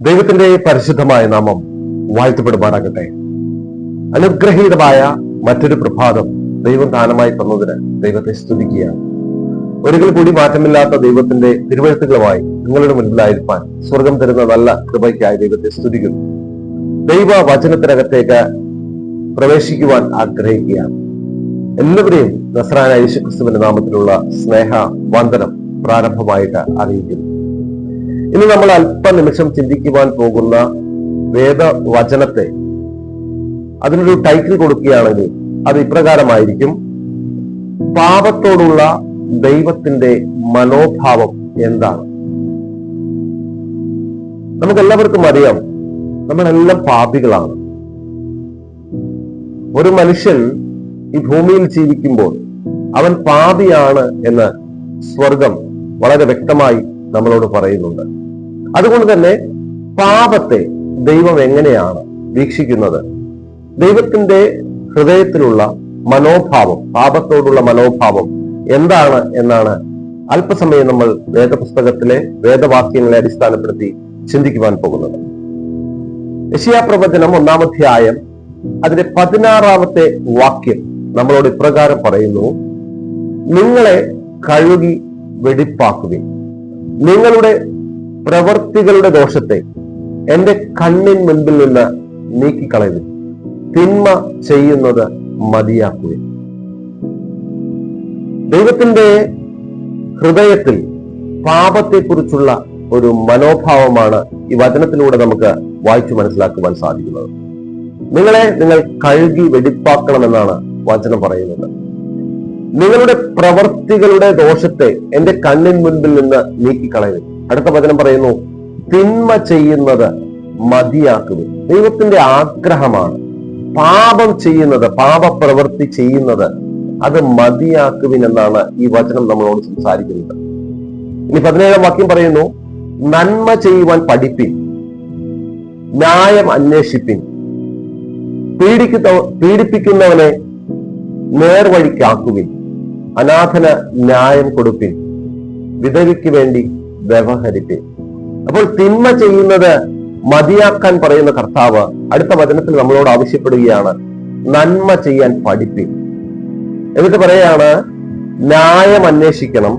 ദൈവത്തിന്റെ പരിശുദ്ധമായ നാമം വാഴ്ത്തപ്പെടുമാറാകട്ടെ. അനുഗ്രഹീതമായ മറ്റൊരു പ്രഭാതം ദൈവം ദാനമായി തന്നതിന് ദൈവത്തെ സ്തുതിക്കുകയാണ്. ഒരിക്കൽ കൂടി മാറ്റമില്ലാത്ത ദൈവത്തിന്റെ തിരുവഴുത്തുകളുമായി നിങ്ങളുടെ മുൻപിലായിരിക്കാൻ സ്വർഗം തരുന്ന നല്ല കൃപയ്ക്കായി ദൈവത്തെ സ്തുതിക്കുന്നു. ദൈവ വചനത്തിനകത്തേക്ക് പ്രവേശിക്കുവാൻ ആഗ്രഹിക്കുകയാണ്. എല്ലാവരെയും നസ്രാന യേശുക്രിസ്തുവിന്റെ നാമത്തിലുള്ള സ്നേഹ വന്ദനം പ്രാരംഭമായിട്ട് അറിയിക്കുന്നു. ഇനി നമ്മൾ അല്പനിമിഷം ചിന്തിക്കുവാൻ പോകുന്ന വേദവചനത്തെ അതിനൊരു ടൈറ്റിൽ കൊടുക്കുകയാണെങ്കിൽ അത് ഇപ്രകാരമായിരിക്കും. പാപത്തോടുള്ള ദൈവത്തിന്റെ മനോഭാവം എന്താണ്? നമുക്കെല്ലാവർക്കും അറിയാം നമ്മളെല്ലാം പാപികളാണ്. ഒരു മനുഷ്യൻ ഈ ഭൂമിയിൽ ജീവിക്കുമ്പോൾ അവൻ പാപിയാണ് എന്ന് സ്വർഗം വളരെ വ്യക്തമായി നമ്മളോട് പറയുന്നുണ്ട്. അതുകൊണ്ട് തന്നെ പാപത്തെ ദൈവം എങ്ങനെയാണ് വീക്ഷിക്കുന്നത്? ദൈവത്തിന്റെ ഹൃദയത്തിലുള്ള മനോഭാവം പാപത്തോടുള്ള മനോഭാവം എന്താണ് എന്നാണ് അല്പസമയം നമ്മൾ വേദപുസ്തകത്തിലെ വേദവാക്യങ്ങളെ അടിസ്ഥാനപ്പെടുത്തി ചിന്തിക്കുവാൻ പോകുന്നത്. യശിയാ പ്രവചനം ഒന്നാമധ്യായം അതിന്റെ പതിനാറാമത്തെ വാക്യം നമ്മളോട് ഇപ്രകാരം പറയുന്നു നിങ്ങളെ കഴുകി വെടിപ്പാക്കുകയും നിങ്ങളുടെ പ്രവർത്തികളുടെ ദോഷത്തെ എന്റെ കണ്ണിൻ മുൻപിൽ നിന്ന് നീക്കിക്കളയുക തിന്മ ചെയ്യുന്നത് മതിയാക്കുക ദൈവത്തിന്റെ ഹൃദയത്തിൽ പാപത്തെക്കുറിച്ചുള്ള ഒരു മനോഭാവമാണ് ഈ വചനത്തിലൂടെ നമുക്ക് വായിച്ചു മനസ്സിലാക്കുവാൻ സാധിക്കുന്നത്. നിങ്ങളെ നിങ്ങൾ കഴുകി വെടിപ്പാക്കണമെന്നാണ് വചനം പറയുന്നത്. നിങ്ങളുടെ പ്രവർത്തികളുടെ ദോഷത്തെ എന്റെ കണ്ണിൻ മുൻപിൽ നിന്ന് നീക്കിക്കളയുക അടുത്ത വചനം പറയുന്നു തിന്മ ചെയ്യുന്നത് മതിയാക്കുക ദൈവത്തിന്റെ ആഗ്രഹമാണ് പാപം ചെയ്യുന്നത് പാപപ്രവൃത്തി ചെയ്യുന്നത് അത് മതിയാക്കുവിൻ എന്നാണ് ഈ വചനം നമ്മളോട് സംസാരിക്കുന്നത്. ഇനി പതിനേഴാം വാക്യം പറയുന്നു നന്മ ചെയ്യുവാൻ പഠിപ്പിൻ ന്യായം അന്വേഷിപ്പിൻ. പീഡിക്കുന്ന പീഡിപ്പിക്കുന്നവനെ നേർവഴിക്കാക്കുവിൻ. അനാഥന ന്യായം കൊടുപ്പിൻ. വിധവിക്ക് വേണ്ടി വ്യവഹരിപ്പിൻ. അപ്പോൾ തിന്മ ചെയ്യുന്നത് മതിയാക്കാൻ പറയുന്ന കർത്താവ് അടുത്ത വചനത്തിൽ നമ്മളോട് ആവശ്യപ്പെടുകയാണ്. നന്മ ചെയ്യാൻ പഠിപ്പിൻ. എന്നിട്ട് പറയാണ് ന്യായം അന്വേഷിക്കണം.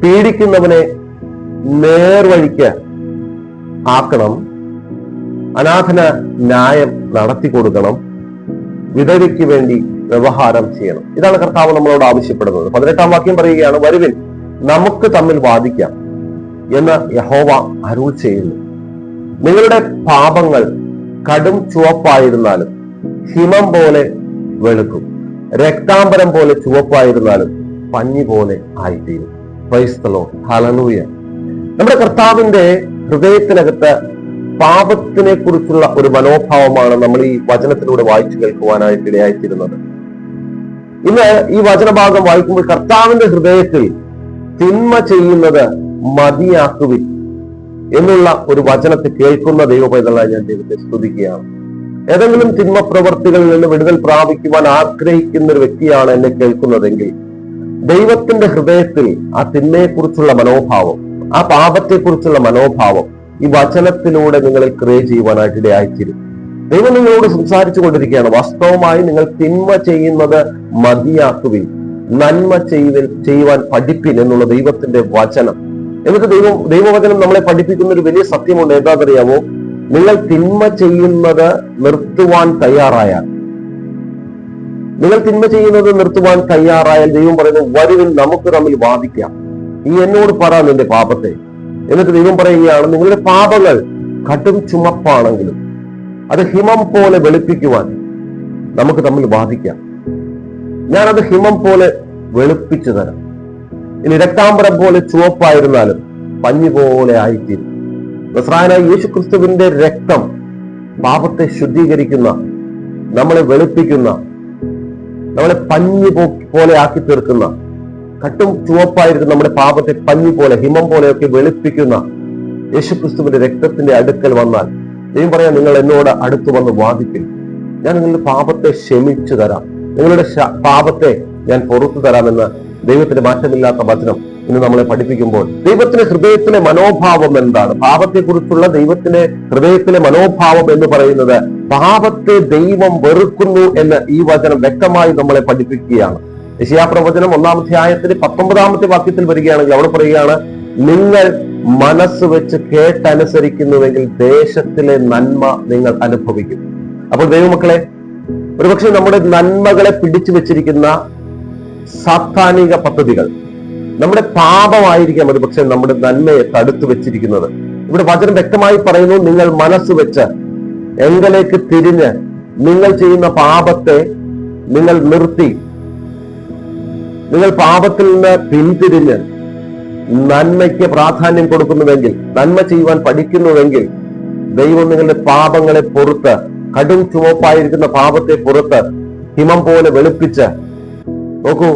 പീഡിക്കുന്നവനെ നേർവഴിക്ക് ആക്കണം. അനാഥന ന്യായം നടത്തി കൊടുക്കണം. വിധവയ്ക്ക് വേണ്ടി വ്യവഹാരം ചെയ്യണം. ഇതാണ് കർത്താവ് നമ്മളോട് ആവശ്യപ്പെടുന്നത്. പതിനെട്ടാം വാക്യം പറയുകയാണ് വരുവിൽ നമുക്ക് തമ്മിൽ വാദിക്കാം എന്ന് യഹോവ അരുൾ ചെയ്യുന്നു. നിങ്ങളുടെ പാപങ്ങൾ കടും ചുവപ്പായിരുന്നാലും ഹിമം പോലെ വെളുക്കും. രക്താംബരം പോലെ ചുവപ്പായിരുന്നാലും പഞ്ഞി പോലെ ആയിത്തീരും. ക്രൈസ്തലോ ഹലനൂയ നമ്മുടെ കർത്താവിന്റെ ഹൃദയത്തിനകത്ത് പാപത്തിനെ കുറിച്ചുള്ള ഒരു മനോഭാവമാണ് നമ്മൾ ഈ വചനത്തിലൂടെ വായിച്ചു കേൾക്കുവാനായിട്ട് ഇടയായിത്തീരുന്നത്. ഇന്ന് ഈ വചനഭാഗം വായിക്കുമ്പോൾ കർത്താവിന്റെ ഹൃദയത്തിൽ തിന്മ ചെയ്യുന്നത് മതിയാക്കുവിൻ എന്നുള്ള ഒരു വചനത്തെ കേൾക്കുന്ന ദൈവപൈതലായി ഞാൻ ദൈവത്തെ സ്തുതിക്കുകയാണ്. ഏതെങ്കിലും തിന്മ പ്രവർത്തികളിൽ നിന്ന് വിടുതൽ പ്രാപിക്കുവാൻ ആഗ്രഹിക്കുന്ന ഒരു വ്യക്തിയാണ് എന്നെ കേൾക്കുന്നതെങ്കിൽ ദൈവത്തിന്റെ ഹൃദയത്തിൽ ആ തിന്മയെക്കുറിച്ചുള്ള മനോഭാവം ആ പാപത്തെക്കുറിച്ചുള്ള മനോഭാവം ഈ വചനത്തിലൂടെ നിങ്ങളിൽ ക്രിയ ചെയ്യുവാനായിട്ട് ഇടയായിത്തീരും. ദൈവം നിങ്ങളോട് സംസാരിച്ചു കൊണ്ടിരിക്കുകയാണ്. വാസ്തവമായി നിങ്ങൾ തിന്മ ചെയ്യുന്നത് മതിയാക്കുവിൻ. നന്മ ചെയ്തിൽ ചെയ്യുവാൻ പഠിപ്പിൻ എന്നുള്ള ദൈവത്തിന്റെ വചനം. എന്നിട്ട് ദൈവം ദൈവവചനം നമ്മളെ പഠിപ്പിക്കുന്ന ഒരു വലിയ സത്യമുണ്ട്. എന്താണെന്നറിയാമോ? നിങ്ങൾ തിന്മ ചെയ്യുന്നത് നിർത്തുവാൻ തയ്യാറായാൽ. നിങ്ങൾ തിന്മ ചെയ്യുന്നത് നിർത്തുവാൻ തയ്യാറായാൽ ദൈവം പറയുന്നു വരുവിൻ നമുക്ക് തമ്മിൽ വാദിക്കാം. നീ എന്നോട് പറ നിന്റെ പാപത്തെ. എന്നിട്ട് ദൈവം പറയുകയാണ് നിങ്ങളുടെ പാപങ്ങൾ കടും ചുമപ്പാണെങ്കിലും അത് ഹിമം പോലെ വെളുപ്പിക്കുവാൻ നമുക്ക് തമ്മിൽ വാദിക്കാം. ഞാനത് ഹിമം പോലെ വെളുപ്പിച്ചു തരാം. ഇനി രക്താംബരം പോലെ ചുവപ്പായിരുന്നാലും പഞ്ഞി പോലെ ആയിത്തീരും. നസ്രായനായ യേശു ക്രിസ്തുവിന്റെ രക്തം പാപത്തെ ശുദ്ധീകരിക്കുന്ന നമ്മളെ വെളുപ്പിക്കുന്ന നമ്മളെ പഞ്ഞി പോലെ ആക്കി തീർക്കുന്ന കട്ടും ചുവപ്പായിരിക്കും നമ്മുടെ പാപത്തെ പഞ്ഞി പോലെ ഹിമം പോലെയൊക്കെ വെളുപ്പിക്കുന്ന യേശുക്രിസ്തുവിന്റെ രക്തത്തിന്റെ അടുക്കൽ വന്നാൽ ദൈവം പറയാം നിങ്ങൾ എന്നോട് അടുത്തു വന്ന് വാദിക്കും ഞാൻ നിങ്ങളുടെ പാപത്തെ ക്ഷമിച്ചു തരാം. നിങ്ങളുടെ പാപത്തെ ഞാൻ പുറത്തു തരാമെന്ന് ദൈവത്തിന്റെ മാറ്റമില്ലാത്ത വചനം ഇന്ന് നമ്മളെ പഠിപ്പിക്കുമ്പോൾ. ദൈവത്തിന്റെ ഹൃദയത്തിലെ മനോഭാവം എന്താണ്? പാപത്തെക്കുറിച്ചുള്ള ദൈവത്തിന്റെ ഹൃദയത്തിലെ മനോഭാവം എന്ന് പറയുന്നത് പാപത്തെ ദൈവം വെറുക്കുന്നു എന്ന് ഈ വചനം വ്യക്തമായി നമ്മളെ പഠിപ്പിക്കുകയാണ്. യശയാപ്രവചനം ഒന്നാം ആയത്തിന് പത്തൊമ്പതാമത്തെ വാക്യത്തിൽ വരികയാണെങ്കിൽ അവിടെ പറയുകയാണ് നിങ്ങൾ മനസ്സ് വെച്ച് കേട്ടനുസരിക്കുന്നുവെങ്കിൽ ദേശത്തിലെ നന്മ നിങ്ങൾ അനുഭവിക്കും. അപ്പോൾ ദൈവമക്കളെ ഒരുപക്ഷെ നമ്മുടെ നന്മകളെ പിടിച്ചു വെച്ചിരിക്കുന്ന സാത്താനിക പദ്ധതികൾ നമ്മുടെ പാപമായിരിക്കാം ഒരു പക്ഷെ നമ്മുടെ നന്മയെ തടുത്തു വെച്ചിരിക്കുന്നത്. ഇവിടെ വചനം വ്യക്തമായി പറയുന്നു നിങ്ങൾ മനസ്സ് വെച്ച് എങ്കലേക്ക് തിരിഞ്ഞ് നിങ്ങൾ ചെയ്യുന്ന പാപത്തെ നിങ്ങൾ നിർത്തി. നിങ്ങൾ പാപത്തിൽ നിന്ന് പിന്തിരിഞ്ഞ് നന്മയ്ക്ക് പ്രാധാന്യം കൊടുക്കുന്നുവെങ്കിൽ നന്മ ചെയ്യുവാൻ പഠിക്കുന്നുവെങ്കിൽ ദൈവം നിങ്ങളുടെ പാപങ്ങളെ പുറത്ത് കടും ചുവപ്പായിരിക്കുന്ന പാപത്തെ പുറത്ത് ഹിമം പോലെ വെളുപ്പിച്ച് നോക്കൂ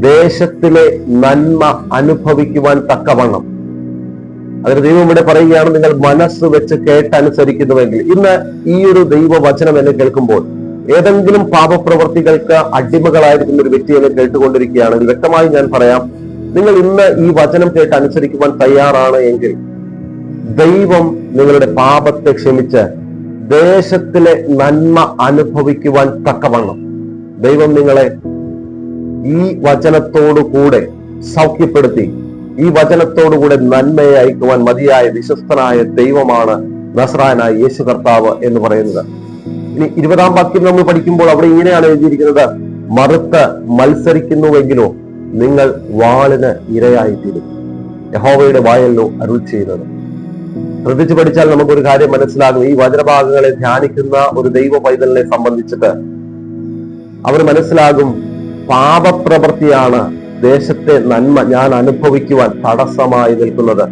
ദേശത്തിലെ നന്മ അനുഭവിക്കുവാൻ തക്കവണ്ണം. അതിന് ദൈവം ഇവിടെ പറയുകയാണ് നിങ്ങൾ മനസ്സ് വെച്ച് കേട്ടനുസരിക്കുന്നുവെങ്കിൽ. ഇന്ന് ഈ ഒരു ദൈവവചനം എന്നെ കേൾക്കുമ്പോൾ ഏതെങ്കിലും പാപപ്രവർത്തികൾക്ക് അടിമകളായിരിക്കുന്ന ഒരു വ്യക്തി എന്നെ കേട്ടുകൊണ്ടിരിക്കുകയാണെങ്കിൽ വ്യക്തമായി ഞാൻ പറയാം നിങ്ങൾ ഇന്ന് ഈ വചനം കേട്ട് അനുസരിക്കുവാൻ തയ്യാറാണ് എങ്കിൽ ദൈവം നിങ്ങളുടെ പാപത്തെ ക്ഷമിച്ച് ദേശത്തിലെ നന്മ അനുഭവിക്കുവാൻ തക്കവണ്ണം. ദൈവം നിങ്ങളെ ഈ വചനത്തോടു കൂടെ സൗഖ്യപ്പെടുത്തി ഈ വചനത്തോടുകൂടെ നന്മയെ അയക്കുവാൻ മതിയായ വിശ്വസ്തനായ ദൈവമാണ് നസ്രാനായ യേശു കർത്താവ് എന്ന് പറയുന്നത്. ഇനി ഇരുപതാം വാക്യം നമ്മൾ പഠിക്കുമ്പോൾ അവിടെ ഇങ്ങനെയാണ് എഴുതിയിരിക്കുന്നത്. മറുത്ത് മത്സരിക്കുന്നുവെങ്കിലോ നിങ്ങൾ വാളിന് ഇരയായിത്തീരും. യഹോവയുടെ വായല്ലോ അരുൾ ചെയ്യുന്നത്. ശ്രദ്ധിച്ചു പഠിച്ചാൽ നമുക്കൊരു കാര്യം മനസ്സിലാകും. ഈ വചനഭാഗങ്ങളെ ധ്യാനിക്കുന്ന ഒരു ദൈവ പൈതലിനെ സംബന്ധിച്ചിട്ട് അവർ മനസ്സിലാകും പാപപ്രവൃത്തിയാണ് ദേശത്തെ നന്മ ഞാൻ അനുഭവിക്കുവാൻ തടസ്സമായി നിൽക്കുന്നത്.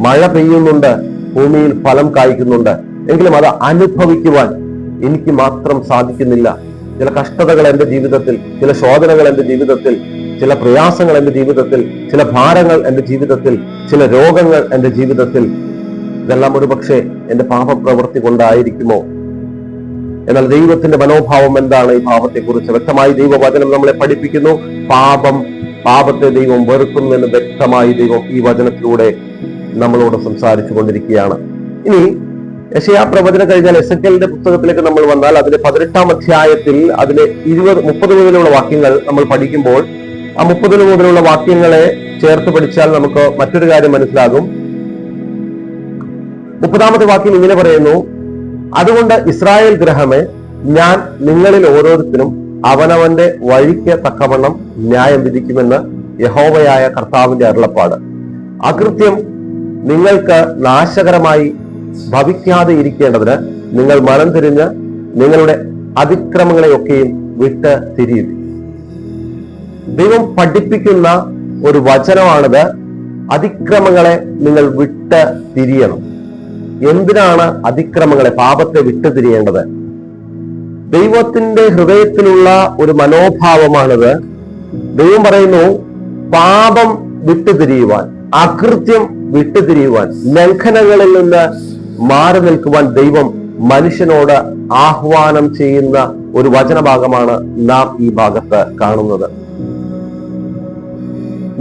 മഴ പെയ്യുന്നുണ്ട് ഭൂമിയിൽ ഫലം കായ്ക്കുന്നുണ്ട്. എങ്കിലും അത് അനുഭവിക്കുവാൻ എനിക്ക് മാത്രം സാധിക്കുന്നില്ല. ചില കഷ്ടതകൾ എന്റെ ജീവിതത്തിൽ ചില ശോധനകൾ എന്റെ ജീവിതത്തിൽ ചില പ്രയാസങ്ങൾ എന്റെ ജീവിതത്തിൽ ചില ഭാരങ്ങൾ എന്റെ ജീവിതത്തിൽ ചില രോഗങ്ങൾ എന്റെ ജീവിതത്തിൽ ഇതെല്ലാം ഒരു പക്ഷേ എന്റെ പാപപ്രവൃത്തി കൊണ്ടായിരിക്കുമോ? എന്നാൽ ദൈവത്തിന്റെ മനോഭാവം എന്താണ്? ഈ പാപത്തെക്കുറിച്ച് വ്യക്തമായി ദൈവവചനം നമ്മളെ പഠിപ്പിക്കുന്നു. പാപം പാപത്തെ ദൈവം വെറുക്കുന്നു എന്ന് വ്യക്തമായി ദൈവം ഈ വചനത്തിലൂടെ നമ്മളോട് സംസാരിച്ചു കൊണ്ടിരിക്കുകയാണ്. ഇനി യശയാ പ്രവചനം കഴിഞ്ഞാൽ എസ് എൽ പുസ്തകത്തിലേക്ക് നമ്മൾ വന്നാൽ അതിന്റെ പതിനെട്ടാം അധ്യായത്തിൽ അതിലെ ഇരുപത് മുപ്പത് മുതലുള്ള വാക്യങ്ങൾ നമ്മൾ പഠിക്കുമ്പോൾ ആ മുപ്പതിന് മുതലുള്ള വാക്യങ്ങളെ ചേർത്ത് പഠിച്ചാൽ നമുക്ക് മറ്റൊരു കാര്യം മനസ്സിലാകും. മുപ്പതാമത്തെ വാക്യം ഇങ്ങനെ പറയുന്നു അതുകൊണ്ട് ഇസ്രായേൽ ഗ്രഹമേ ഞാൻ നിങ്ങളിൽ ഓരോരുത്തരും അവനവന്റെ വഴിക്ക് തക്കവണ്ണം ന്യായം വിധിക്കുമെന്ന് യഹോവയായ കർത്താവിന്റെ അരുളപ്പാട്. അകൃത്യം നിങ്ങൾക്ക് നാശകരമായി ഭവിക്കാതെ ഇരിക്കേണ്ടതിന് നിങ്ങൾ മനം തിരിഞ്ഞ് നിങ്ങളുടെ അതിക്രമങ്ങളെയൊക്കെയും വിട്ട് തിരിയും ദൈവം പഠിപ്പിക്കുന്ന ഒരു വചനമാണിത്. അതിക്രമങ്ങളെ നിങ്ങൾ വിട്ട് തിരിയണം. എന്തിനാണ് അതിക്രമങ്ങളെ പാപത്തെ വിട്ടു തിരിയേണ്ടത്? ദൈവത്തിന്റെ ഹൃദയത്തിലുള്ള ഒരു മനോഭാവമാണിത്. ദൈവം പറയുന്നു പാപം വിട്ടുതിരിയുവാൻ അകൃത്യം വിട്ടുതിരിയുവാൻ ലംഘനങ്ങളിൽ നിന്ന് മാറി നിൽക്കുവാൻ ദൈവം മനുഷ്യനോട് ആഹ്വാനം ചെയ്യുന്ന ഒരു വചനഭാഗമാണ് നാം ഈ ഭാഗത്ത് കാണുന്നത്.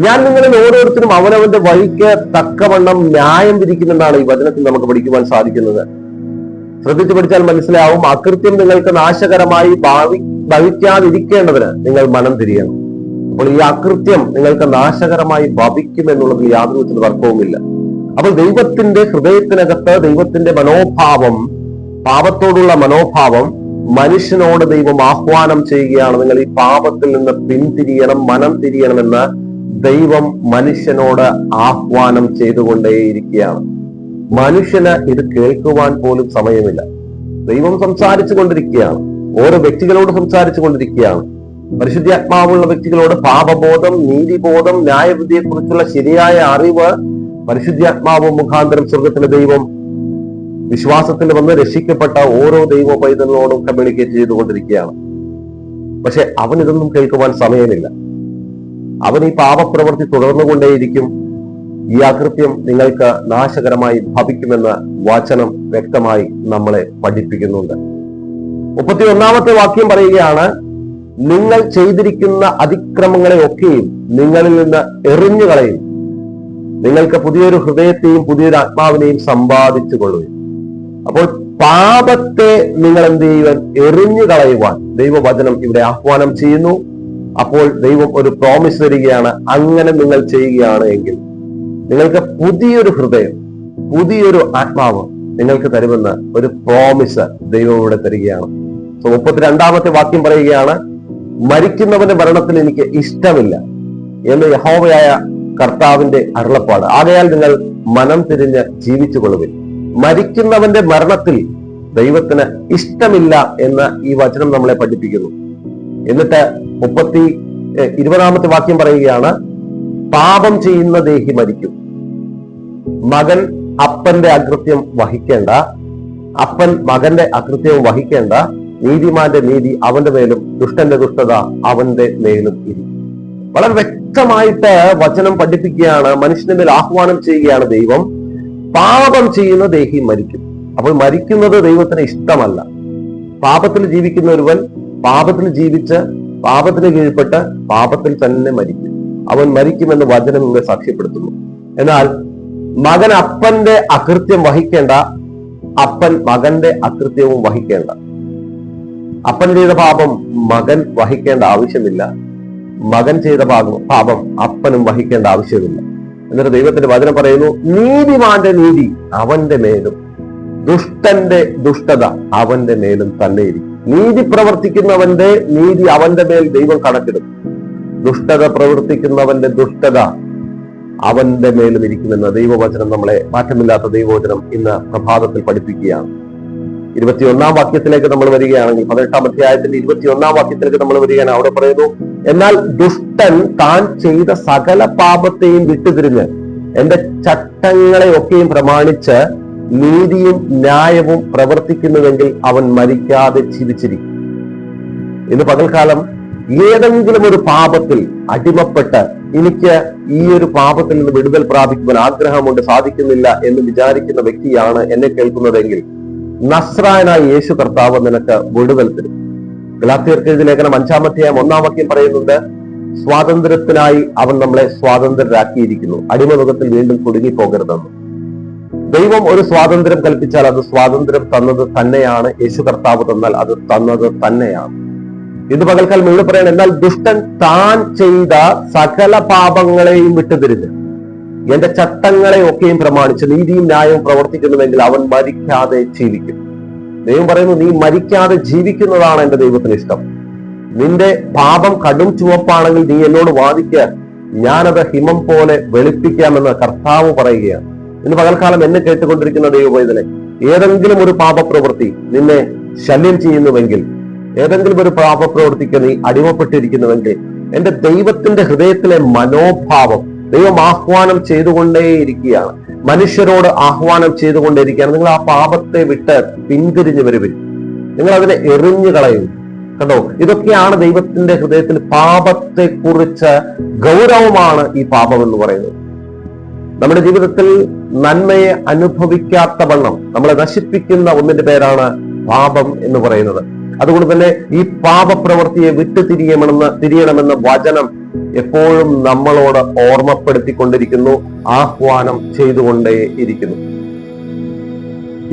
ഞാൻ നിങ്ങളിൽ ഓരോരുത്തരും അവനവന്റെ വഴിക്ക് തക്കവണ്ണം ന്യായം വിധിക്കുമെന്നാണ് ഈ വചനത്തിൽ നമുക്ക് പഠിക്കുവാൻ സാധിക്കുന്നത്. ശ്രദ്ധിച്ചു പഠിച്ചാൽ മനസ്സിലാവും അകൃത്യം നിങ്ങൾക്ക് നാശകരമായി ഭാവി ഭവിക്കാതിരിക്കേണ്ടതിന് നിങ്ങൾ മനം തിരിയണം. അപ്പോൾ ഈ അകൃത്യം നിങ്ങൾക്ക് നാശകരമായി ഭവിക്കും എന്നുള്ളതിൽ യാതൊരു വിധത്തിൽ തർക്കവുമില്ല. അപ്പോൾ ദൈവത്തിന്റെ ഹൃദയത്തിനകത്ത് ദൈവത്തിന്റെ മനോഭാവം പാപത്തോടുള്ള മനോഭാവം മനുഷ്യനോട് ദൈവം ആഹ്വാനം ചെയ്യുകയാണ്. നിങ്ങൾ ഈ പാപത്തിൽ നിന്ന് പിന്തിരിയണം മനം തിരിയണമെന്ന് ദൈവം മനുഷ്യനോട് ആഹ്വാനം ചെയ്തുകൊണ്ടേയിരിക്കുകയാണ്. മനുഷ്യന് ഇത് കേൾക്കുവാൻ പോലും സമയമില്ല. ദൈവം സംസാരിച്ചു കൊണ്ടിരിക്കുകയാണ്. ഓരോ വ്യക്തികളോട് സംസാരിച്ചു കൊണ്ടിരിക്കുകയാണ്. പരിശുദ്ധാത്മാവുള്ള വ്യക്തികളോട് പാപബോധം നീതിബോധം ന്യായവിധിയെ കുറിച്ചുള്ള ശരിയായ അറിവ് പരിശുദ്ധാത്മാവ് മുഖാന്തരം സ്വർഗത്തിലെ ദൈവം വിശ്വാസത്തിൽ വന്ന് രക്ഷിക്കപ്പെട്ട ഓരോ ദൈവ പൈതലിനോടും കമ്മ്യൂണിക്കേറ്റ് ചെയ്തുകൊണ്ടിരിക്കുകയാണ്. പക്ഷെ അവനിതൊന്നും കേൾക്കുവാൻ സമയമില്ല. അവൻ ഈ പാപപ്രവൃത്തി തുടർന്നുകൊണ്ടേയിരിക്കും. ഈ അകൃത്യം നിങ്ങൾക്ക് നാശകരമായി ഭവിക്കുമെന്ന് വചനം വ്യക്തമായി നമ്മളെ പഠിപ്പിക്കുന്നുണ്ട്. മുപ്പത്തി ഒന്നാമത്തെ വാക്യം പറയുകയാണ് നിങ്ങൾ ചെയ്തിരിക്കുന്ന അതിക്രമങ്ങളെ ഒക്കെയും നിങ്ങളിൽ നിന്ന് എറിഞ്ഞു കളയും നിങ്ങൾക്ക് പുതിയൊരു ഹൃദയത്തെയും പുതിയൊരു ആത്മാവിനെയും സമ്പാദിച്ചു കൊള്ളുകയും അപ്പോൾ പാപത്തെ നിങ്ങൾ എന്ത് ചെയ്യുവാൻ? എറിഞ്ഞു കളയുവാൻ ദൈവവചനം ഇവിടെ ആഹ്വാനം ചെയ്യുന്നു. അപ്പോൾ ദൈവം ഒരു പ്രോമിസ് തരികയാണ്. അങ്ങനെ നിങ്ങൾ ചെയ്യുകയാണ് എങ്കിൽ നിങ്ങൾക്ക് പുതിയൊരു ഹൃദയം പുതിയൊരു ആത്മാവ് നിങ്ങൾക്ക് തരുമെന്ന് ഒരു പ്രോമിസ് ദൈവം ഇവിടെ തരികയാണ്. മുപ്പത്തിരണ്ടാമത്തെ വാക്യം പറയുകയാണ് മരിക്കുന്നവന്റെ മരണത്തിൽ എനിക്ക് ഇഷ്ടമില്ല എന്ന് യഹോവയായ കർത്താവിന്റെ അരുളപ്പാട്. ആകയാൽ നിങ്ങൾ മനം തിരിഞ്ഞ് ജീവിച്ചു കൊള്ളുവിൻ മരിക്കുന്നവന്റെ മരണത്തിൽ ദൈവത്തിന് ഇഷ്ടമില്ല എന്ന് ഈ വചനം നമ്മളെ പഠിപ്പിക്കുന്നു. എന്നിട്ട് മുപ്പത്തി ഇരുപതാമത്തെ വാക്യം പറയുകയാണ് പാപം ചെയ്യുന്ന ദേഹി മരിക്കും. മകൻ അപ്പന്റെ അകൃത്യം വഹിക്കേണ്ട അപ്പൻ മകന്റെ അകൃത്യം വഹിക്കേണ്ട നീതിമാന്റെ നീതി അവന്റെ മേലും ദുഷ്ടന്റെ ദുഷ്ടത അവന്റെ മേലും ഇരിക്കും. വളരെ വ്യക്തമായിട്ട് വചനം പഠിപ്പിക്കുകയാണ് മനുഷ്യന്റെ മേൽ ആഹ്വാനം ചെയ്യുകയാണ് ദൈവം. പാപം ചെയ്യുന്ന ദേഹി മരിക്കും. അപ്പോൾ മരിക്കുന്നത് ദൈവത്തിന് ഇഷ്ടമല്ല. പാപത്തിൽ ജീവിക്കുന്ന ഒരുവൻ പാപത്തിൽ ജീവിച്ച് പാപത്തിന് കീഴ്പ്പെട്ട് പാപത്തിൽ തന്നെ മരിക്കും. അവൻ മരിക്കുമെന്ന് വചനം ഇങ്ങനെ സാക്ഷ്യപ്പെടുത്തുന്നു. എന്നാൽ മകൻ അപ്പന്റെ അകൃത്യം വഹിക്കേണ്ട അപ്പൻ മകന്റെ അകൃത്യവും വഹിക്കേണ്ട. അപ്പൻ ചെയ്ത പാപം മകൻ വഹിക്കേണ്ട ആവശ്യമില്ല. മകൻ ചെയ്ത പാപം പാപം അപ്പനും വഹിക്കേണ്ട ആവശ്യമില്ല. എന്നിട്ട് ദൈവത്തിന്റെ വചനം പറയുന്നു നീതിമാന്റെ നീതി അവന്റെ മേലും ദുഷ്ടന്റെ ദുഷ്ടത അവന്റെ മേലും തന്നെ ഇരിക്കും നീതി പ്രവർത്തിക്കുന്നവന്റെ നീതി അവന്റെ മേൽ ദൈവം കണക്കിടും. ദുഷ്ടത പ്രവർത്തിക്കുന്നവന്റെ ദുഷ്ടത അവന്റെ മേലും ഇരിക്കുമെന്ന് ദൈവവചനം നമ്മളെ മാറ്റമില്ലാത്ത ദൈവവചനം ഇന്ന് പ്രഭാതത്തിൽ പഠിപ്പിക്കുകയാണ്. ഇരുപത്തിയൊന്നാം വാക്യത്തിലേക്ക് നമ്മൾ വരികയാണെങ്കിൽ പതിനെട്ടാം അധ്യായത്തിന്റെ ഇരുപത്തിയൊന്നാം വാക്യത്തിലേക്ക് നമ്മൾ വരികയാണ്. അവിടെ പറയുന്നു എന്നാൽ ദുഷ്ടൻ താൻ ചെയ്ത സകല പാപത്തെയും വിട്ടുതിരിഞ്ഞ് എന്റെ ചട്ടങ്ങളെ ഒക്കെയും പ്രമാണിച്ച് നീതിയും ന്യായവും പ്രവർത്തിക്കുന്നുവെങ്കിൽ അവൻ മരിക്കാതെ ജീവിച്ചിരിക്കും. ഇന്ന് പകൽക്കാലം ഏതെങ്കിലും ഒരു പാപത്തിൽ അടിമപ്പെട്ട് എനിക്ക് ഈ ഒരു പാപത്തിൽ നിന്ന് വിടുതൽ പ്രാപിക്കുവാൻ ആഗ്രഹമുണ്ട് സാധിക്കുന്നില്ല എന്ന് വിചാരിക്കുന്ന വ്യക്തിയാണ് എന്നെ കേൾക്കുന്നതെങ്കിൽ നസ്രായനായ യേശു കർത്താവ് നിനക്ക് വിടുതൽ തരും. ഗലാത്തിയർക്ക് ലേഖനം അഞ്ചാമത്തെയാം ഒന്നാം വാക്യം പറയുന്നുണ്ട് സ്വാതന്ത്ര്യത്തിനായി അവൻ നമ്മളെ സ്വാതന്ത്ര്യരാക്കിയിരിക്കുന്നു അടിമ വീണ്ടും കുടുങ്ങി പോകരുതെന്ന് ദൈവം ഒരു സ്വാതന്ത്ര്യം കൽപ്പിച്ചാൽ അത് സ്വാതന്ത്ര്യം തന്നത് തന്നെയാണ്. യേശു കർത്താവ് തന്നാൽ അത് തന്നത് തന്നെയാണ്. ഇത് പകൽക്കാലം ഇവിടെ പറയണം എന്നാൽ ദുഷ്ടൻ താൻ ചെയ്ത സകല പാപങ്ങളെയും വിട്ടുതിരിഞ്ഞ് എന്റെ ചട്ടങ്ങളെ ഒക്കെയും പ്രമാണിച്ച് നീതിയും ന്യായവും പ്രവർത്തിക്കുന്നുവെങ്കിൽ അവൻ മരിക്കാതെ ജീവിക്കും. ദൈവം പറയുന്നു നീ മരിക്കാതെ ജീവിക്കുന്നതാണ് എന്റെ ദൈവത്തിന് ഇഷ്ടം. നിന്റെ പാപം കടും ചുവപ്പാണെങ്കിൽ നീ എന്നോട് വാദിക്കുക. ഞാനത് ഹിമം പോലെ വെളുപ്പിക്കാമെന്ന് കർത്താവ് പറയുകയാണ്. ഇന്ന് പകൽക്കാലം എന്നെ കേട്ടുകൊണ്ടിരിക്കുന്ന ദൈവവേദനെ ഏതെങ്കിലും ഒരു പാപപ്രവൃത്തി നിന്നെ ശല്യം ചെയ്യുന്നുവെങ്കിൽ ഏതെങ്കിലും ഒരു പാപപ്രവൃത്തിക്ക് നീ അടിമപ്പെട്ടിരിക്കുന്നുവെങ്കിൽ എന്റെ ദൈവത്തിന്റെ ഹൃദയത്തിലെ മനോഭാവം ദൈവം ആഹ്വാനം ചെയ്തുകൊണ്ടേയിരിക്കുകയാണ്. മനുഷ്യരോട് ആഹ്വാനം ചെയ്തുകൊണ്ടേയിരിക്കുകയാണ്. നിങ്ങൾ ആ പാപത്തെ വിട്ട് പിന്തിരിഞ്ഞു വരുവിൻ. നിങ്ങൾ അതിനെ എറിഞ്ഞു കളയും കണ്ടോ? ഇതൊക്കെയാണ് ദൈവത്തിന്റെ ഹൃദയത്തിൽ പാപത്തെ കുറിച്ച് ഗൗരവമാണ് ഈ പാപം എന്ന് പറയുന്നത്. നമ്മുടെ ജീവിതത്തിൽ നന്മയെ അനുഭവിക്കാത്ത വണ്ണം നമ്മളെ നശിപ്പിക്കുന്ന ഒന്നിന്റെ പേരാണ് പാപം എന്ന് പറയുന്നത്. അതുകൊണ്ട് തന്നെ ഈ പാപപ്രവൃത്തിയെ വിട്ടു തിരിയണമെന്ന് തിരിയണമെന്ന വചനം എപ്പോഴും നമ്മളോട് ഓർമ്മപ്പെടുത്തിക്കൊണ്ടിരിക്കുന്നു ആഹ്വാനം ചെയ്തുകൊണ്ടേ ഇരിക്കുന്നു.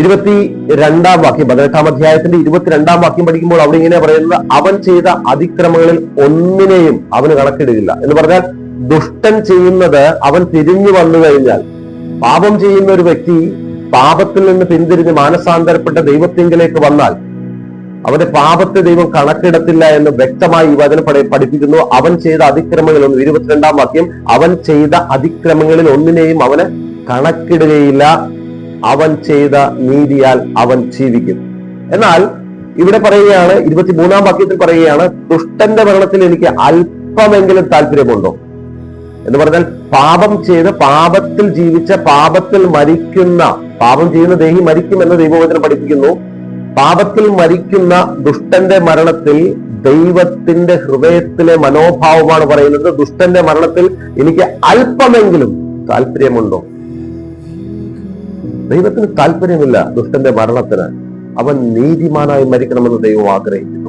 ഇരുപത്തി രണ്ടാം വാക്യം പതിനെട്ടാം അധ്യായത്തിന്റെ ഇരുപത്തിരണ്ടാം വാക്യം പഠിക്കുമ്പോൾ അവിടെ ഇങ്ങനെ പറയുന്നത് അവൻ ചെയ്ത അതിക്രമങ്ങളിൽ ഒന്നിനെയും അവന് കണക്കിടുകയില്ല എന്ന് പറഞ്ഞാൽ ദുഷ്ടൻ ചെയ്യുന്നത് അവൻ തിരിഞ്ഞു വന്നു കഴിഞ്ഞാൽ പാപം ചെയ്യുന്ന ഒരു വ്യക്തി പാപത്തിൽ നിന്ന് പിന്തിരിഞ്ഞ് മാനസാന്തരപ്പെട്ട ദൈവത്തിങ്കിലേക്ക് വന്നാൽ അവന്റെ പാപത്തെ ദൈവം കണക്കിടത്തില്ല എന്ന് വ്യക്തമായി ഈ വചന പഠി- പഠിപ്പിക്കുന്നു. അവൻ ചെയ്ത അതിക്രമങ്ങളിൽ ഒന്ന് ഇരുപത്തിരണ്ടാം വാക്യം അവൻ ചെയ്ത അതിക്രമങ്ങളിൽ ഒന്നിനെയും അവന് കണക്കിടുകയില്ല. അവൻ ചെയ്ത നീതിയാൽ അവൻ ജീവിക്കും. എന്നാൽ ഇവിടെ പറയുകയാണ് ഇരുപത്തിമൂന്നാം വാക്യത്തിൽ പറയുകയാണ് ദുഷ്ടന്റെ ഭരണത്തിൽ എനിക്ക് അല്പമെങ്കിലും താല്പര്യമുണ്ടോ എന്ന് പറഞ്ഞാൽ പാപം ചെയ്ത് പാപത്തിൽ ജീവിച്ച പാപത്തിൽ മരിക്കുന്ന പാപം ചെയ്യുന്ന ദേഹി മരിക്കും എന്ന് ദൈവവചനം പഠിപ്പിക്കുന്നു. പാപത്തിൽ മരിക്കുന്ന ദുഷ്ടന്റെ മരണത്തിൽ ദൈവത്തിന്റെ ഹൃദയത്തിലെ മനോഭാവമാണ് പറയുന്നത്. ദുഷ്ടന്റെ മരണത്തിൽ എനിക്ക് അല്പമെങ്കിലും താല്പര്യമുണ്ടോ? ദൈവത്തിന് താല്പര്യമില്ല ദുഷ്ടന്റെ മരണത്തിന്. അവൻ നീതിമാനായി മരിക്കണമെന്ന് ദൈവം ആഗ്രഹിക്കുന്നു.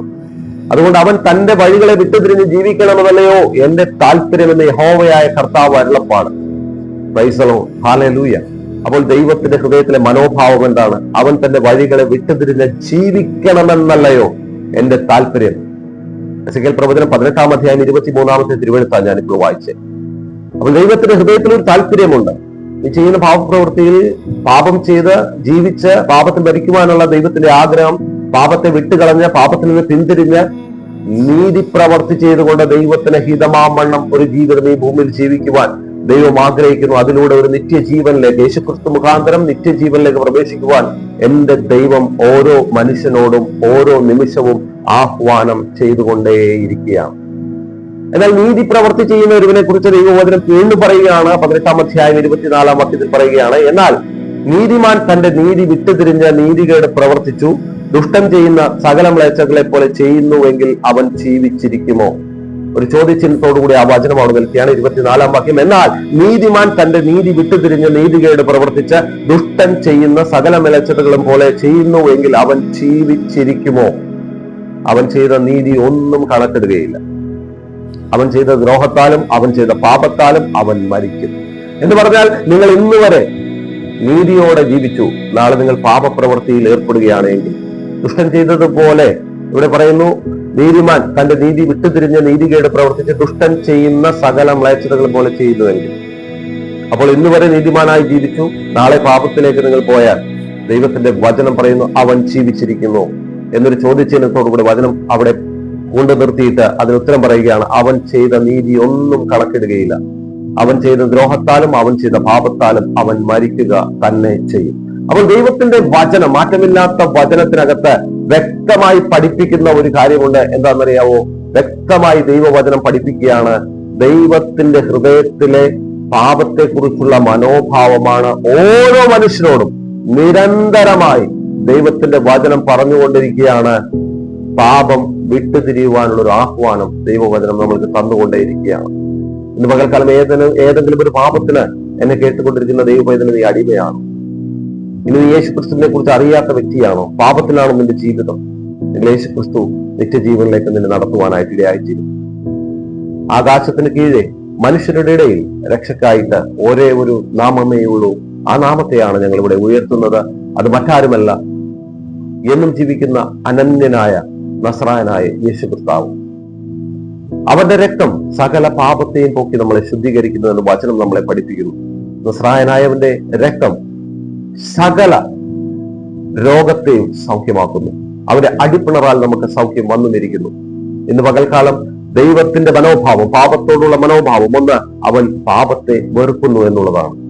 അതുകൊണ്ട് അവൻ തന്റെ വഴികളെ വിട്ടുതിരിഞ്ഞ് ജീവിക്കണമെന്നല്ലയോ? എന്റെ താല്പര്യമെന്ന് യഹോവയായ കർത്താവ് അരുളപ്പാട്. പ്രൈസലോ ഹാലലൂയ അപ്പോൾ ദൈവത്തിന്റെ ഹൃദയത്തിലെ മനോഭാവം എന്താണ്? അവൻ തന്റെ വഴികളെ വിട്ടുതിരിഞ്ഞ് ജീവിക്കണമെന്നല്ലയോ? എന്റെ താല്പര്യം. പ്രവചനം പതിനെട്ടാം അധ്യായം ഇരുപത്തി മൂന്നാമത്തെ തിരുവഴുത്താണ് ഞാനിപ്പോൾ വായിച്ചത്. അപ്പോൾ ദൈവത്തിന്റെ ഹൃദയത്തിൽ ഒരു താല്പര്യമുണ്ട്. ഈ ചെയ്യുന്ന പാപപ്രവൃത്തിയിൽ പാപം ചെയ്ത് ജീവിച്ച് പാപത്തിൽ ഭരിക്കുവാനുള്ള ദൈവത്തിന്റെ ആഗ്രഹം പാപത്തെ വിട്ടുകളഞ്ഞ് പാപത്തിൽ നിന്ന് പിന്തിരിഞ്ഞ് നീതി പ്രവർത്തി ചെയ്തുകൊണ്ട് ദൈവത്തിന് ഹിതമാവണ്ണം ഒരു ജീവിതം ഈ ഭൂമിയിൽ ജീവിക്കുവാൻ ദൈവം ആഗ്രഹിക്കുന്നു. അതിലൂടെ ഒരു നിത്യജീവനിലേക്ക് യേശുക്രിസ്തു മുഖാന്തരം നിത്യജീവനിലേക്ക് പ്രവേശിക്കുവാൻ എന്റെ ദൈവം ഓരോ മനുഷ്യനോടും ഓരോ നിമിഷവും ആഹ്വാനം ചെയ്തുകൊണ്ടേയിരിക്കുകയാണ്. എന്നാൽ നീതി പ്രവർത്തി ചെയ്യുന്ന ഒരുവനെ കുറിച്ച് ദൈവവചനം വീണ്ടും പറയുകയാണ്. പതിനെട്ടാം അധ്യായം ഇരുപത്തിനാലാം വാക്യത്തിൽ പറയുകയാണ് എന്നാൽ നീതിമാൻ തന്റെ നീതി വിട്ടുതിരിഞ്ഞ നീതികേട് പ്രവർത്തിച്ചു. ദുഷ്ടം ചെയ്യുന്ന സകല മ്ലേച്ഛകളെ പോലെ ചെയ്യുന്നുവെങ്കിൽ അവൻ ജീവിച്ചിരിക്കുമോ? ഒരു ചോദ്യചിഹ്നത്തോടുകൂടി ആ വചനം അവിടെ ഇരുപത്തിനാലാം വാക്യം. എന്നാൽ നീതിമാൻ തന്റെ നീതി വിട്ടുതിരിഞ്ഞ് നീതികേട് പ്രവർത്തിച്ച് ദുഷ്ടൻ ചെയ്യുന്ന സകല മിലച്ചതകളും പോലെ ചെയ്യുന്നുവെങ്കിൽ അവൻ ജീവിച്ചിരിക്കുമോ? അവൻ ചെയ്ത നീതി ഒന്നും കണക്കിടുകയില്ല അവൻ ചെയ്ത ദ്രോഹത്താലും അവൻ ചെയ്ത പാപത്താലും അവൻ മരിക്കും. എന്ന് പറഞ്ഞാൽ നിങ്ങൾ ഇന്നുവരെ നീതിയോടെ ജീവിച്ചു. നാളെ നിങ്ങൾ പാപപ്രവൃത്തിയിൽ ഏർപ്പെടുകയാണെങ്കിൽ ദുഷ്ടൻ ചെയ്തതുപോലെ ഇവിടെ പറയുന്നു നീതിമാൻ തന്റെ നീതി വിട്ടുതിരിഞ്ഞ നീതികേട് പ്രവർത്തിച്ച് ദുഷ്ടൻ ചെയ്യുന്ന സകല മ്ലേച്ഛതകൾ പോലെ ചെയ്യുന്നുവെങ്കിൽ അപ്പോൾ ഇന്ന് വരെ നീതിമാനായി ജീവിച്ചു. നാളെ പാപത്തിലേക്ക് നിങ്ങൾ പോയാൽ ദൈവത്തിന്റെ വചനം പറയുന്നു അവൻ ജീവിച്ചിരിക്കുന്നു. എന്നൊരു ചോദ്യചിഹ്നത്തോടുകൂടി വചനം അവിടെ കൊണ്ടു നിർത്തിയിട്ട് അതിന് ഉത്തരം പറയുകയാണ് അവൻ ചെയ്ത നീതി ഒന്നും കണക്കിടുകയില്ല. അവൻ ചെയ്ത ദ്രോഹത്താലും അവൻ ചെയ്ത പാപത്താലും അവൻ മരിക്കുക തന്നെ ചെയ്യും. അപ്പോൾ ദൈവത്തിന്റെ വചനം മാറ്റമില്ലാത്ത വചനത്തിനകത്ത് വ്യക്തമായി പഠിപ്പിക്കുന്ന ഒരു കാര്യമുണ്ട്. എന്താണെന്നറിയാവോ? വ്യക്തമായി ദൈവവചനം പഠിപ്പിക്കുകയാണ്. ദൈവത്തിന്റെ ഹൃദയത്തിലെ പാപത്തെക്കുറിച്ചുള്ള മനോഭാവമാണ് ഓരോ മനുഷ്യനോടും നിരന്തരമായി ദൈവത്തിന്റെ വചനം പറഞ്ഞുകൊണ്ടിരിക്കുകയാണ്. പാപം വിട്ടുതിരിയുവാനുള്ള ഒരു ആഹ്വാനം ദൈവവചനം നമ്മൾക്ക് തന്നുകൊണ്ടേയിരിക്കുകയാണ്. ഇന്ന് പകൽക്കാലം ഏതെങ്കിലും ഏതെങ്കിലും ഒരു പാപത്തിന് എന്നെ കേട്ടുകൊണ്ടിരിക്കുന്ന ദൈവവചനം നീ അടിമയാണ്. ഇനി നീ യേശു ക്രിസ്തുവിനെ കുറിച്ച് അറിയാത്ത വ്യക്തിയാണോ? പാപത്തിലാണോ നിന്റെ ജീവിതം? യേശു ക്രിസ്തു നിത്യജീവനിലേക്ക് നിന്നെ നടത്തുവാനായിട്ട് ഇടയായിത്തീരും. ആകാശത്തിന് കീഴെ മനുഷ്യരുടെ ഇടയിൽ രക്ഷക്കായിട്ട് ഒരേ ഒരു നാമമേ ഉള്ളൂ. ആ നാമത്തെയാണ് ഞങ്ങൾ ഇവിടെ ഉയർത്തുന്നത്. അത് മറ്റാരുമല്ല. എന്നും ജീവിക്കുന്ന അനന്യനായ നസ്രായനായ യേശു ക്രിസ്താവ് അവന്റെ രക്തം സകല പാപത്തെയും പോക്കി നമ്മളെ ശുദ്ധീകരിക്കുന്നതെന്ന് വചനം നമ്മളെ പഠിപ്പിക്കുന്നു. നസ്രായനായവന്റെ രക്തം സകല രോഗത്തെയും സൗഖ്യമാക്കുന്നു. അവരുടെ അടിപ്പിണറാൽ നമുക്ക് സൗഖ്യം വന്നുമിരിക്കുന്നു ഇന്ന് പകൽക്കാലം ദൈവത്തിന്റെ മനോഭാവം പാപത്തോടുള്ള മനോഭാവം ഒന്ന് അവൻ പാപത്തെ വെറുക്കുന്നു എന്നുള്ളതാണ്.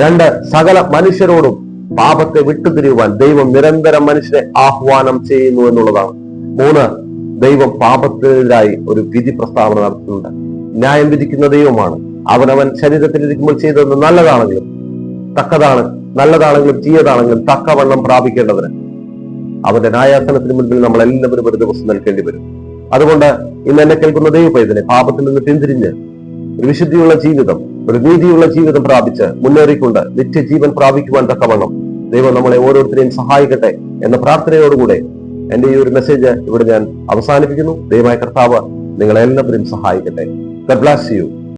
രണ്ട് സകല മനുഷ്യരോടും പാപത്തെ വിട്ടുതിരിയുവാൻ ദൈവം നിരന്തരം മനുഷ്യരെ ആഹ്വാനം ചെയ്യുന്നു എന്നുള്ളതാണ്. മൂന്ന് ദൈവം പാപത്തിനെതിരായി ഒരു വിധി പ്രസ്താവന നടത്തുന്നുണ്ട്. ന്യായം വിധിക്കുന്ന ദൈവമാണ്. അവനവൻ ശരീരത്തിലിരിക്കുമ്പോൾ ചെയ്തത് നല്ലതാണെങ്കിലും തക്കതാണ്. നല്ലതാണെങ്കിലും തീയതാണെങ്കിലും തക്കവണ്ണം പ്രാപിക്കേണ്ടതിന് അവന്റെ ന്യായാസനത്തിന് മുൻപിൽ നമ്മൾ എല്ലാവരും ഒരു ദിവസം നിൽക്കേണ്ടി വരും. അതുകൊണ്ട് ഇന്ന് എന്നെ കേൾക്കുന്ന ദൈവപൈതനെ പാപത്തിൽ നിന്ന് പിന്തിരിഞ്ഞ് ഒരു വിശുദ്ധിയുള്ള ജീവിതം ഒരു നീതിയുള്ള ജീവിതം പ്രാപിച്ച് മുന്നേറിക്കൊണ്ട് നിത്യജീവൻ പ്രാപിക്കുവാൻ തക്കവണ്ണം ദൈവം നമ്മളെ ഓരോരുത്തരെയും സഹായിക്കട്ടെ എന്ന പ്രാർത്ഥനയോടുകൂടെ എന്റെ ഈ ഒരു മെസ്സേജ് ഇവിടെ ഞാൻ അവസാനിപ്പിക്കുന്നു. ദൈവമായ കർത്താവ് നിങ്ങളെല്ലാവരും സഹായിക്കട്ടെ. ഗഡ് ബ്ലാസ് you.